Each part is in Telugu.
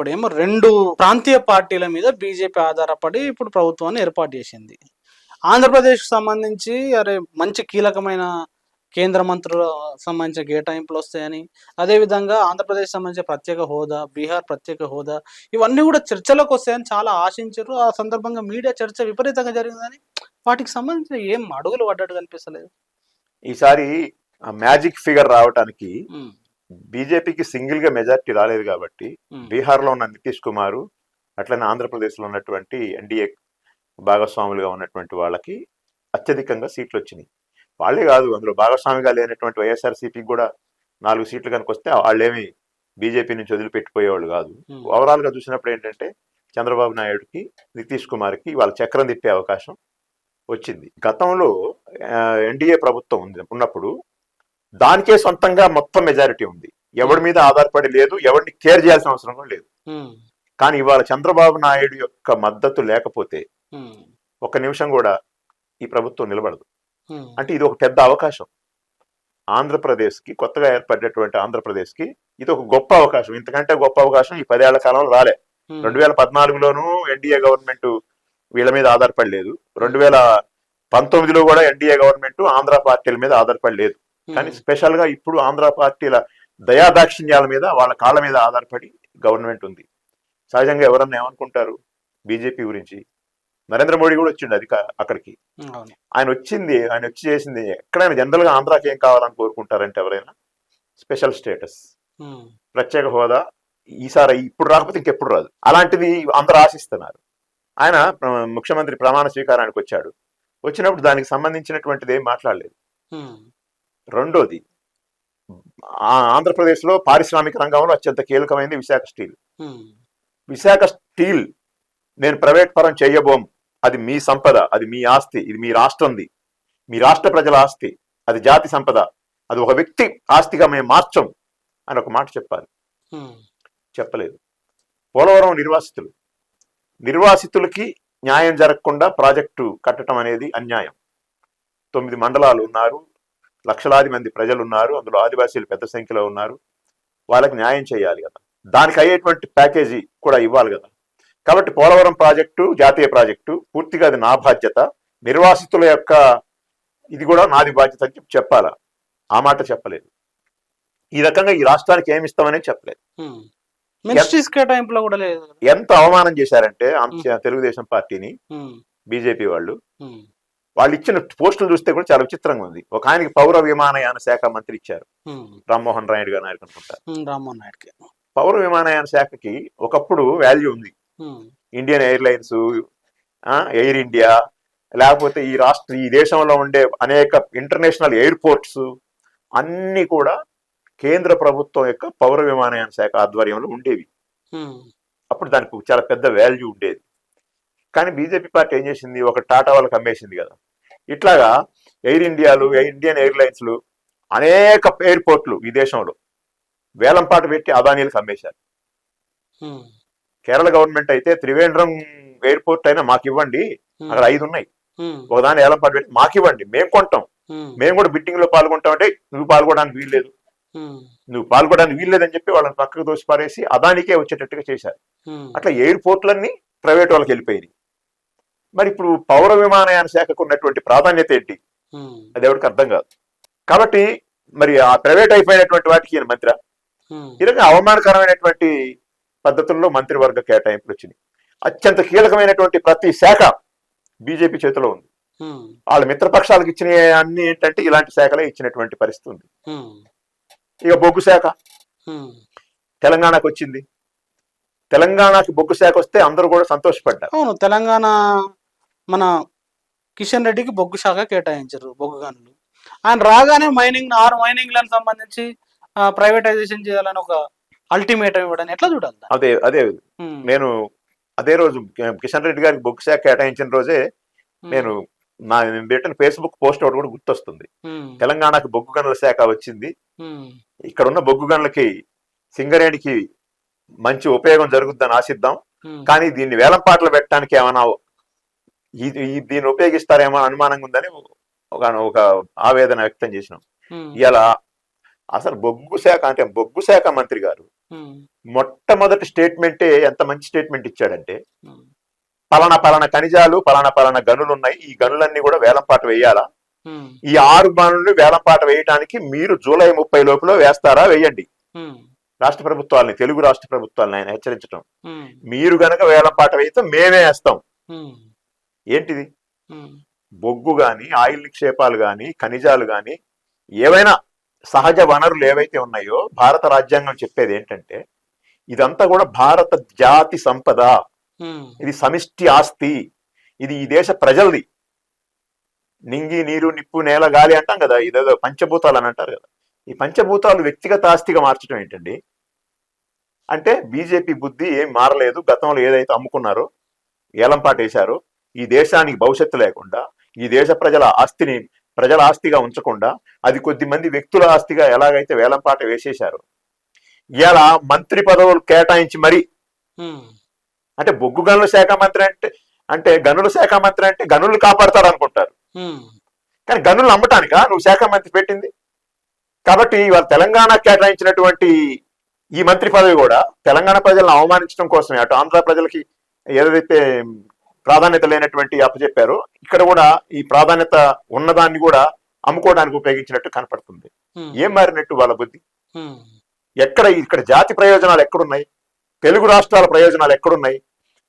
ఇప్పుడేమో రెండు ప్రాంతీయ పార్టీల మీద బీజేపీ ఆధారపడి ఇప్పుడు ప్రభుత్వాన్ని ఏర్పాటు చేసింది. ఆంధ్రప్రదేశ్కి సంబంధించి అరే మంచి కీలకమైన కేంద్ర మంత్రుల సంబంధించిన కేటాయింపులు వస్తాయని అదేవిధంగా ఆంధ్రప్రదేశ్ సంబంధించిన ప్రత్యేక హోదా బీహార్ ప్రత్యేక హోదా ఇవన్నీ కూడా చర్చలోకి వస్తాయని చాలా ఆశించారు. ఆ సందర్భంగా మీడియా చర్చ విపరీతంగా జరిగిందని వాటికి సంబంధించిన ఏం అడుగులు పడ్డట్టు కనిపిస్తలేదు. ఈసారి మ్యాజిక్ ఫిగర్ రావడానికి ఉమ్, బీజేపీకి సింగిల్గా మెజార్టీ రాలేదు కాబట్టి బీహార్లో ఉన్న నితీష్ కుమార్ అట్లనే ఆంధ్రప్రదేశ్లో ఉన్నటువంటి ఎన్డీఏ భాగస్వాములుగా ఉన్నటువంటి వాళ్ళకి అత్యధికంగా సీట్లు వచ్చినాయి వాళ్ళే కాదు అందులో భాగస్వామిగా లేనటువంటి వైఎస్ఆర్సీపీకి కూడా నాలుగు సీట్లు కనుక వస్తే వాళ్ళేమి బీజేపీ నుంచి వదిలిపెట్టిపోయేవాళ్ళు కాదు. ఓవరాల్గా చూసినప్పుడు ఏంటంటే చంద్రబాబు నాయుడుకి నితీష్ కుమార్కి వాళ్ళ చక్రం తిప్పే అవకాశం వచ్చింది. గతంలో ఎన్డీఏ ప్రభుత్వం ఉంది ఉన్నప్పుడు దానికే సొంతంగా మొత్తం మెజారిటీ ఉంది. ఎవడి మీద ఆధారపడి లేదు ఎవరిని కేర్ చేయాల్సిన అవసరం కూడా లేదు. కానీ ఇవాళ చంద్రబాబు నాయుడు యొక్క మద్దతు లేకపోతే ఒక్క నిమిషం కూడా ఈ ప్రభుత్వం నిలబడదు. అంటే ఇది ఒక పెద్ద అవకాశం. ఆంధ్రప్రదేశ్కి కొత్తగా ఏర్పడినటువంటి ఆంధ్రప్రదేశ్కి ఇది ఒక గొప్ప అవకాశం. ఇంతకంటే గొప్ప అవకాశం ఈ పదేళ్ళ కాలంలో రాలే. రెండు వేల పద్నాలుగులోనూ ఎన్డీఏ గవర్నమెంట్ వీళ్ళ మీద ఆధారపడలేదు. రెండు వేల పంతొమ్మిదిలో కూడా ఎన్డీఏ గవర్నమెంట్ ఆంధ్ర పార్టీల మీద ఆధారపడలేదు. కానీ స్పెషల్గా ఇప్పుడు ఆంధ్ర పార్టీల దయాదాక్షిణ్యాల మీద వాళ్ళ కాళ్ళ మీద ఆధారపడి గవర్నమెంట్ ఉంది. సహజంగా ఎవరన్నా ఏమనుకుంటారు బీజేపీ గురించి? నరేంద్ర మోడీ కూడా వచ్చిండు అది అక్కడికి. ఆయన వచ్చింది ఆయన వచ్చి చేసింది ఎక్కడైనా జనరల్గా ఆంధ్రాకి ఏం కావాలని కోరుకుంటారంటే ఎవరైనా స్పెషల్ స్టేటస్. ప్రత్యేక హోదా ఈసారి ఇప్పుడు రాకపోతే ఇంకెప్పుడు రాదు. అలాంటిది అందరూ ఆశిస్తున్నారు. ఆయన ముఖ్యమంత్రి ప్రమాణ స్వీకారానికి వచ్చాడు. వచ్చినప్పుడు దానికి సంబంధించినటువంటిది ఏం మాట్లాడలేదు. రెండోది ఆంధ్రప్రదేశ్లో పారిశ్రామిక రంగంలో అత్యంత కీలకమైనది విశాఖ స్టీల్. విశాఖ స్టీల్ నేను ప్రైవేట్ పరం చేయబోం. అది మీ సంపద అది మీ ఆస్తి ఇది మీ రాష్ట్రంది. మీ రాష్ట్ర ప్రజల ఆస్తి అది జాతి సంపద అది ఒక వ్యక్తి ఆస్తిగా మేము మార్చం అని ఒక మాట చెప్పాలి. చెప్పలేదు. పోలవరం నిర్వాసితులు. నిర్వాసితులకి న్యాయం జరగకుండా ప్రాజెక్టు కట్టడం అనేది అన్యాయం. తొమ్మిది మండలాలు ఉన్నారు లక్షలాది మంది ప్రజలు ఉన్నారు అందులో ఆదివాసీలు పెద్ద సంఖ్యలో ఉన్నారు. వాళ్ళకి న్యాయం చేయాలి కదా. దానికి అయ్యేటువంటి ప్యాకేజీ కూడా ఇవ్వాలి కదా. కాబట్టి పోలవరం ప్రాజెక్టు జాతీయ ప్రాజెక్టు పూర్తిగా అది నా బాధ్యత. నిర్వాసితుల యొక్క ఇది కూడా నాది బాధ్యత అని చెప్పి చెప్పాలా? ఆ మాట చెప్పలేదు. ఈ రకంగా ఈ రాష్ట్రానికి ఏమి ఇస్తామని చెప్పలేదు. కేటాయింపులో కూడా లేదు. కదా. ఎంత అవమానం చేశారంటే తెలుగుదేశం పార్టీని బీజేపీ వాళ్ళు. వాళ్ళు ఇచ్చిన పోస్టులు చూస్తే కూడా చాలా విచిత్రంగా ఉంది. ఒక ఆయనకి పౌర విమానయాన శాఖ మంత్రి ఇచ్చారు. రామ్మోహన్ రాయుడు గారు అనుకుంటారు రామ్మోహన్ నాయుడుకి పౌర విమానయాన శాఖకి ఒకప్పుడు వాల్యూ ఉంది. ఇండియన్ ఎయిర్లైన్స్ ఎయిర్ ఇండియా లేకపోతే ఈ రాష్ట్ర ఈ దేశంలో ఉండే అనేక ఇంటర్నేషనల్ ఎయిర్పోర్ట్స్ అన్ని కూడా కేంద్ర ప్రభుత్వం యొక్క పౌర విమానయాన శాఖ ఆధ్వర్యంలో ఉండేవి. అప్పుడు దానికి చాలా పెద్ద వాల్యూ ఉండేది. కానీ బీజేపీ పార్టీ ఏం చేసింది? ఒక టాటా వాళ్ళకి అమ్మేసింది కదా. ఇట్లాగా ఎయిర్ ఇండియాలు ఇండియన్ ఎయిర్లైన్స్లు అనేక ఎయిర్పోర్ట్లు ఈ దేశంలో. వేలంపాట పెట్టి అదానీలకు అమ్మేశారు కేరళ గవర్నమెంట్ అయితే త్రివేంద్రం ఎయిర్పోర్ట్ అయినా మాకు ఇవ్వండి అక్కడ ఐదు ఉన్నాయి ఒకదాని వేలంపాట పెట్టి మాకు ఇవ్వండి మేము కొంటాం మేము కూడా బిట్టింగ్లో పాల్గొంటాం అంటే నువ్వు పాల్గొనడానికి వీల్లేదు. నువ్వు పాల్గొనడానికి వీల్లేదని చెప్పి వాళ్ళని పక్కకు దోసి పారేసి అదానికే వచ్చేటట్టుగా చేశారు. అట్లా ఎయిర్పోర్ట్లన్నీ ప్రైవేట్ వాళ్ళకి వెళ్ళిపోయినాయి. మరి ఇప్పుడు పౌర విమానయాన శాఖకు ఉన్నటువంటి ప్రాధాన్యత ఏంటి? అది ఎవరికి అర్థం కాదు. కాబట్టి మరి ఆ ప్రైవేట్ అయిపోయినటువంటి వాటికి ఈయన మంత్రి రకంగా అవమానకరమైనటువంటి పద్ధతుల్లో మంత్రివర్గ కేటాయింపులు వచ్చినాయి. అత్యంత కీలకమైనటువంటి ప్రతి శాఖ బీజేపీ చేతిలో ఉంది. వాళ్ళ మిత్రపక్షాలకు ఇచ్చిన అన్ని ఏంటంటే ఇలాంటి శాఖలే ఇచ్చినటువంటి పరిస్థితి ఉంది. ఇక బొగ్గు శాఖ. తెలంగాణకు వచ్చింది. తెలంగాణకి బొగ్గు శాఖ వస్తే అందరూ కూడా సంతోషపడ్డారు. అవును తెలంగాణ మన కిషన్ రెడ్డికి బొగ్గు శాఖ కేటాయించారు బొగ్గు గనులు. ఆయన రాగానే మైనింగ్ ఆరు మైనింగ్లకు సంబంధించి ప్రైవేటైజేషన్ చేయాలని ఒక అల్టిమేటం ఇవ్వడం ఎట్లా చూడాలి? అదే అదే. నేను అదే రోజు కిషన్ రెడ్డి గారికి బొగ్గు శాఖ కేటాయించిన రోజే నేను నా పెట్టిన ఫేస్బుక్ పోస్ట్ ఒకటి కూడా గుర్తొస్తుంది. తెలంగాణకు బొగ్గు గనుల శాఖ వచ్చింది. ఇక్కడ ఉన్న బొగ్గు గనులకి సింగరేణికి మంచి ఉపయోగం జరుగుద్దని ఆశిద్దాం. కానీ దీన్ని వేలంపాటలు పెట్టడానికి ఏమైనా ఈ- ఈ- దీన్ని ఉపయోగిస్తారేమో అనుమానంగా ఉందని ఒక ఒక ఆవేదన వ్యక్తం చేసినాం. ఇలా అసలు బొగ్గు శాఖ అంటే బొగ్గు శాఖ మంత్రి గారు మొట్టమొదటి స్టేట్మెంటే ఎంత మంచి స్టేట్మెంట్ ఇచ్చాడంటే పలానా పలానా ఖనిజాలు పలానా పలానా గనులు ఉన్నాయి. ఈ గనులన్నీ కూడా వేలంపాట వేయాలా? ఈ ఆరు గనులు వేలంపాట వేయడానికి మీరు జూలై ముప్పై లోపల వేస్తారా? వేయండి. రాష్ట్ర ప్రభుత్వాలని తెలుగు రాష్ట్ర ప్రభుత్వాలను ఆయన హెచ్చరించడం మీరు గనక వేలంపాట వేస్తే మేమే వేస్తాం. ఏంటిది? బొగ్గు గాని ఆయిల్ నిక్షేపాలు గాని ఖనిజాలు గాని ఏవైనా సహజ వనరులు ఏవైతే ఉన్నాయో భారత రాజ్యాంగం చెప్పేది ఏంటంటే ఇదంతా కూడా భారత జాతి సంపద. ఇది సమిష్టి ఆస్తి. ఇది ఈ దేశ ప్రజలది. నింగి నీరు నిప్పు నేల గాలి అంటాం కదా ఇదేదో పంచభూతాలు అని అంటారు కదా. ఈ పంచభూతాలు వ్యక్తిగత ఆస్తిగా మార్చడం ఏంటండి? అంటే బీజేపీ బుద్ధి ఏం మారలేదు. గతంలో ఏదైతే అమ్ముకున్నారో ఏలంపాట వేశారో ఈ దేశానికి భవిష్యత్తు లేకుండా ఈ దేశ ప్రజల ఆస్తిని ప్రజల ఆస్తిగా ఉంచకుండా అది కొద్ది మంది వ్యక్తుల ఆస్తిగా ఎలాగైతే వేలంపాట వేసేశారో ఇలా మంత్రి పదవులు కేటాయించి మరి అంటే బొగ్గు గనుల శాఖ మంత్రి అంటే అంటే గనుల శాఖ మంత్రి అంటే గనులు కాపాడతారు అనుకుంటారు కానీ గనులు అమ్మటానికా? నువ్వు శాఖ మంత్రి పెట్టింది. కాబట్టి ఇవాళ తెలంగాణ కేటాయించినటువంటి ఈ మంత్రి పదవి కూడా తెలంగాణ ప్రజలను అవమానించడం కోసమే. అటు ఆంధ్ర ప్రజలకి ఏదైతే ప్రాధాన్యత లేనటువంటి అప్పచెప్పారో ఇక్కడ కూడా ఈ ప్రాధాన్యత ఉన్నదాన్ని కూడా అమ్ముకోవడానికి ఉపయోగించినట్టు కనపడుతుంది. ఏం మారినట్టు వాళ్ళ బుద్ధి? ఎక్కడ ఇక్కడ జాతి ప్రయోజనాలు ఎక్కడున్నాయి? తెలుగు రాష్ట్రాల ప్రయోజనాలు ఎక్కడున్నాయి?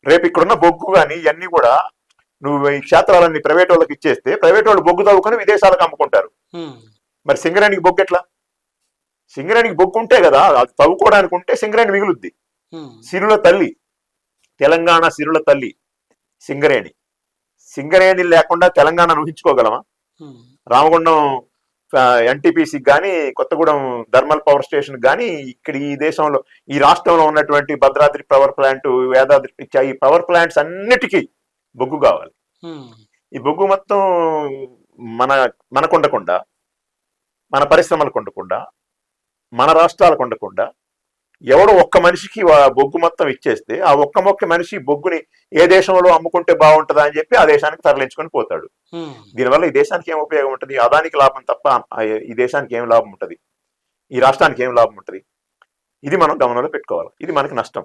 రేపు ఇక్కడున్న బొగ్గు కానీ ఇవన్నీ కూడా నువ్వు ఈ క్షేత్రాలన్నీ ప్రైవేట్ వాళ్ళకి ఇచ్చేస్తే ప్రైవేట్ వాళ్ళు బొగ్గు తవ్వుకొని విదేశాలకు అమ్ముకుంటారు. మరి సింగరేణికి బొగ్గు ఎట్లా? సింగరేణికి బొగ్గు ఉంటే కదా అది తవ్వుకోవడానికి ఉంటే సింగరేణి మిగులుద్ది. సిరుల తల్లి. తెలంగాణ సిరుల తల్లి. సింగరేణి. సింగరేణి లేకుండా తెలంగాణ ఊహించుకోగలమా? రామగుండం ఎన్టీపీసీకి కానీ కొత్తగూడెం థర్మల్ పవర్ స్టేషన్ కానీ ఇక్కడ ఈ దేశంలో ఈ రాష్ట్రంలో ఉన్నటువంటి భద్రాద్రి పవర్ ప్లాంట్ వేదాద్రి ఈ పవర్ ప్లాంట్స్ అన్నిటికీ బొగ్గు కావాలి. ఈ బొగ్గు మొత్తం మన మనకు ఉండకుండా మన పరిశ్రమలకు ఉండకుండా మన రాష్ట్రాలకు ఉండకుండా ఎవడో ఒక్క మనిషికి బొగ్గు మొత్తం ఇచ్చేస్తే ఆ ఒక్క మొక్క మనిషి బొగ్గుని ఏ దేశంలో అమ్ముకుంటే బాగుంటుందా అని చెప్పి ఆ దేశానికి తరలించుకొని పోతాడు. దీనివల్ల ఈ దేశానికి ఏం ఉపయోగం ఉంటుంది? అదానికి లాభం తప్ప ఈ దేశానికి ఏం లాభం ఉంటుంది? ఈ రాష్ట్రానికి ఏం లాభం ఉంటుంది? ఇది మనం గమనంలో పెట్టుకోవాలి. ఇది మనకి నష్టం.